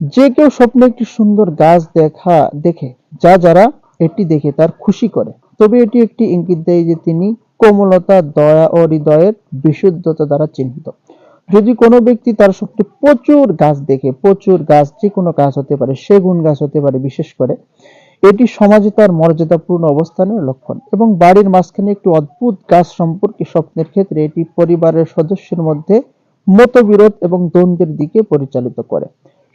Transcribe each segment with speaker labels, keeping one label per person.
Speaker 1: যে কেউ স্বপ্নে একটি সুন্দর গাছ দেখা, দেখে, যা যারা এটি দেখে তার খুশি করে। তবে এটি একটি ইঙ্গিত দেয় যে তিনি কোমলতা, দয়া ও হৃদয়ের বিশুদ্ধতা দ্বারা চিহ্নিত। যদি কোনো ব্যক্তি তার স্বপ্নে প্রচুর গাছ দেখে, প্রচুর গাছ, যে কোনো গাছ হতে পারে, সেগুন গাছ হতে পারে বিশেষ করে, এটি সমাজে তার মর্যাদাপূর্ণ অবস্থানের লক্ষণ এবং বাড়ির মাঝখানে একটি অদ্ভুত গাছ সম্পর্কে স্বপ্নের ক্ষেত্রে এটি পরিবারের সদস্যের মধ্যে মতবিরোধ এবং দ্বন্দ্বের দিকে পরিচালিত করে।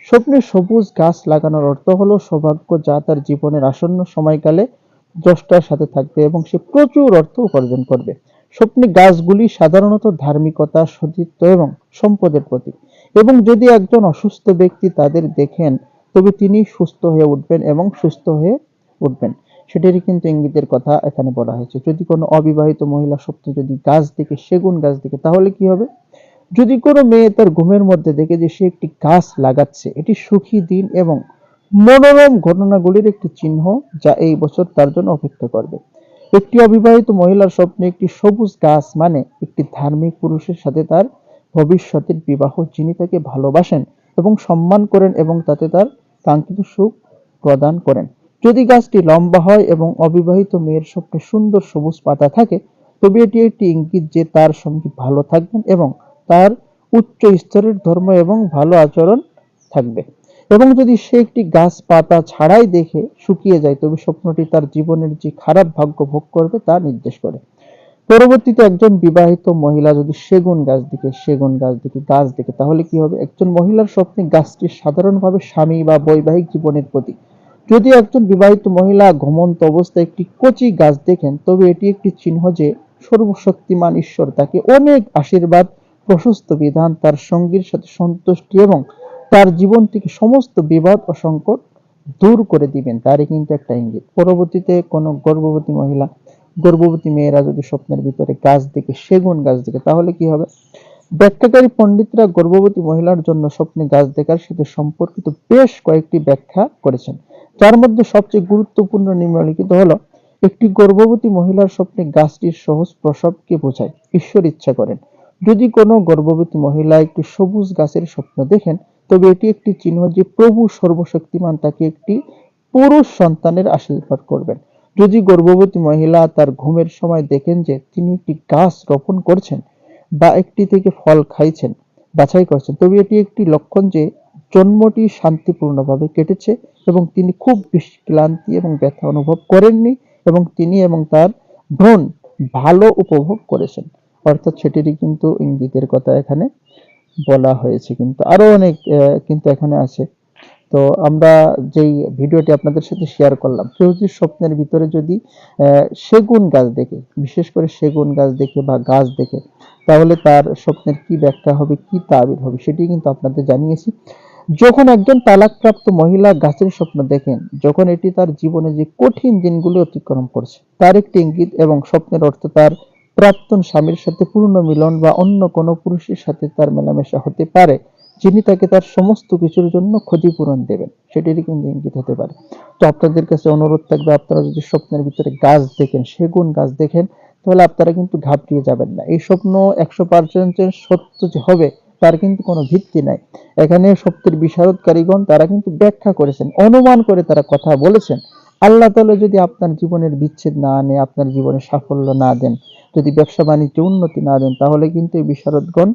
Speaker 1: স্বপ্নে সবুজ গাছ লাগানোর অর্থ হলো সৌভাগ্য যা তার জীবনের আসন্ন সময়কালে দ্রষ্টার সাথে থাকবে এবং সে প্রচুর অর্থ উপার্জন করবে। স্বপ্নে গাছগুলি সাধারণত ধার্মিকতা সতীত্ব এবং সম্পদের প্রতীক। এবং যদি একজন অসুস্থ ব্যক্তি তাদের দেখেন, তবে তিনি সুস্থ হয়ে উঠবেন এবং সুস্থ হয়ে উঠবেন। সেটারই কিন্তু ইঙ্গিতের কথা এখানে বলা হয়েছে। যদি কোনো অবিবাহিত মহিলা স্বপ্নে যদি গাছ দেখে, সেগুন গাছ দেখে, তাহলে কি হবে? যদি কোনো মেয়ে তার ঘুমের মধ্যে দেখে যে সে একটি গাছ লাগাচ্ছে, এটি সুখী দিন এবং মনোরম ঘটনাগুলির একটি চিহ্ন যা এই বছর তার জন্য অপেক্ষা করবে। একটি অবিবাহিত মহিলার স্বপ্নে একটি সবুজ গাছ মানে একটি ধার্মিক পুরুষের সাথে তার ভবিষ্যতের বিবাহ, যিনি তাকে ভালোবাসেন এবং সম্মান করেন এবং তাতে তার কাঙ্ক্ষিত সুখ প্রদান করেন। যদি গাছটি লম্বা হয় এবং অবিবাহিত মেয়ের স্বপ্নে সুন্দর সবুজ পাতা থাকে, তবে এটি একটি ইঙ্গিত যে তার সঙ্গে ভালো থাকবেন এবং তার উচ্চ স্তরের ধর্ম এবং ভালো আচরণ থাকবে। এবং যদি সে একটি গাছ পাতা ছাড়াই দেখে শুকিয়ে যায়, তবে স্বপ্নটি তার জীবনের যে খারাপ ভাগ্য ভোগ করবে তা নির্দেশ করে। পরবর্তীতে একজন বিবাহিত মহিলা যদি সেগুন গাছ দিকে সেগুন গাছ দিকে গাছ দেখে, তাহলে কি হবে? একজন মহিলার স্বপ্নে গাছটি সাধারণভাবে স্বামী বা বৈবাহিক জীবনের প্রতীক। যদি একজন বিবাহিত মহিলা ঘুমন্ত অবস্থায় একটি কচি গাছ দেখেন, তবে এটি একটি চিহ্ন যে সর্বশক্তিমান ঈশ্বর, তাকে অনেক আশীর্বাদ প্রশস্ত বিধান তার সঙ্গীর সাথে সন্তুষ্টি এবং তার জীবন থেকে সমস্ত বিবাদ ও সংকট দূর করে দিবেন। তারই কিন্তু একটা ইঙ্গিত। পরবর্তীতে কোনো গর্ভবতী মহিলা, গর্ভবতী মেয়েরা যদি স্বপ্নের ভিতরে গাছ দেখে, সেগুন গাছ দেখে, তাহলে কি হবে? ব্যাখ্যাকারী পণ্ডিতরা গর্ভবতী মহিলার জন্য স্বপ্নে গাছ দেখার সাথে সম্পর্কিত বেশ কয়েকটি ব্যাখ্যা করেছেন। যার মধ্যে সবচেয়ে গুরুত্বপূর্ণ নিম্নলিখিত হলো, একটি গর্ভবতী মহিলার স্বপ্নে গাছটির সহজ প্রসবকে বোঝায়? ঈশ্বর ইচ্ছা করেন। যদি কোনো গর্ভবতী মহিলা একটি সবুজ গাছের স্বপ্ন দেখেন, তবে এটি একটি চিহ্ন যে প্রভু সর্বশক্তিমান, তাকে একটি পুরুষ সন্তানের আশীর্বাদ করবেন। যদি গর্ভবতী মহিলা তার ঘুমের সময় দেখেন যে তিনি একটি গাছ রোপণ করছেন বা একটি থেকে ফল খাইছেন, বাছাই করছেন, তবে এটি একটি লক্ষণ যে জন্মটি শান্তিপূর্ণভাবে কেটেছে এবং তিনি খুব বেশি ক্লান্তি এবং ব্যথা অনুভব করেননি এবং তিনি এবং তার ভ্রূণ ভালো উপভোগ করেছেন। অর্থাৎ সেটিরই কিন্তু ইঙ্গিতের কথা এখানে বলা হয়েছে। কিন্তু আরও অনেক কিন্তু এখানে আছে। তো আমরা যেই ভিডিওটি আপনাদের সাথে শেয়ার করলাম, কেউ যদি স্বপ্নের ভিতরে যদি সেগুন গাছ দেখে, বিশেষ করে সেগুন গাছ দেখে বা গাছ দেখে, তাহলে তার স্বপ্নের কি ব্যাখ্যা হবে, কি তাবির হবে, সেটি কিন্তু আপনাদের জানিয়েছি। যখন একজন তালাকপ্রাপ্ত মহিলা গাছের স্বপ্ন দেখেন, যখন এটি তার জীবনে যে কঠিন দিনগুলি অতিক্রম করছে, তার একটি ইঙ্গিত এবং স্বপ্নের অর্থ তার প্রাক্তন স্বামীর সাথে পূর্ণ মিলন বা অন্য কোনো পুরুষের সাথে তার মেলামেশা হতে পারে, যিনি তাকে তার সমস্ত কিছুর জন্য ক্ষতিপূরণ দেবেন। সেটিরই কিন্তু ইঙ্গিত হতে পারে। তো আপনাদের কাছে অনুরোধ থাকবে, আপনারা যদি স্বপ্নের ভিতরে গাছ দেখেন, সেগুন গাছ দেখেন, তাহলে আপনারা কিন্তু ঘাবড়িয়ে যাবেন না। এই স্বপ্ন একশো পার্সেন্টের সত্য যে হবে, তার কিন্তু কোনো ভিত্তি নাই। এখানে সত্যের বিশারদকারীগণ তারা কিন্তু ব্যাখ্যা করেছেন, অনুমান করে তারা কথা বলেছেন। আল্লাহ তাআলা যদি আপনার জীবনের বিচ্ছেদ না আনে, আপনার জীবনে সাফল্য না দেন, যদি ব্যবসা বাণিজ্যে উন্নতি না দেন, তাহলে কিন্তু এই বিশারদগণ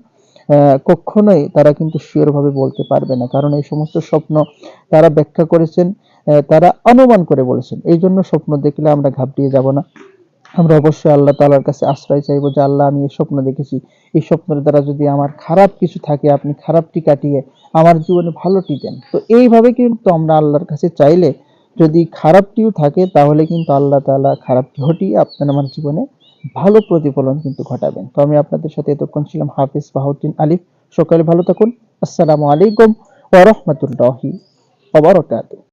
Speaker 1: কখনোই তারা কিন্তু শিওরভাবে বলতে পারবে না। কারণ এই সমস্ত স্বপ্ন তারা ব্যাখ্যা করেছেন তারা অনুমান করে বলেছেন। এই জন্য স্বপ্ন দেখলে আমরা ঘাবড়িয়ে যাব না। আমরা অবশ্যই আল্লাহ তালার কাছে আশ্রয় চাইব যে, আল্লাহ, আমি এই স্বপ্ন দেখেছি। এই স্বপ্নের দ্বারা যদি আমার খারাপ কিছু থাকে, আপনি খারাপটি কাটিয়ে আমার জীবনে ভালোটি দেন। তো এইভাবে কিন্তু আমরা আল্লাহর কাছে চাইলে যদি খারাপটিও থাকে, তাহলে কিন্তু আল্লাহ তালা খারাপটি হটিয়ে আপনার আমার জীবনে ভালো প্রতিফলন কিন্তু ঘটাবেন। তো আমি আপনাদের সাথে এতক্ষণ ছিলাম হাফিজ বাহাউদ্দিন আলিফ। সকালে ভালো থাকুন। আসসালামু আলাইকুম ওরহমতুল্লাহি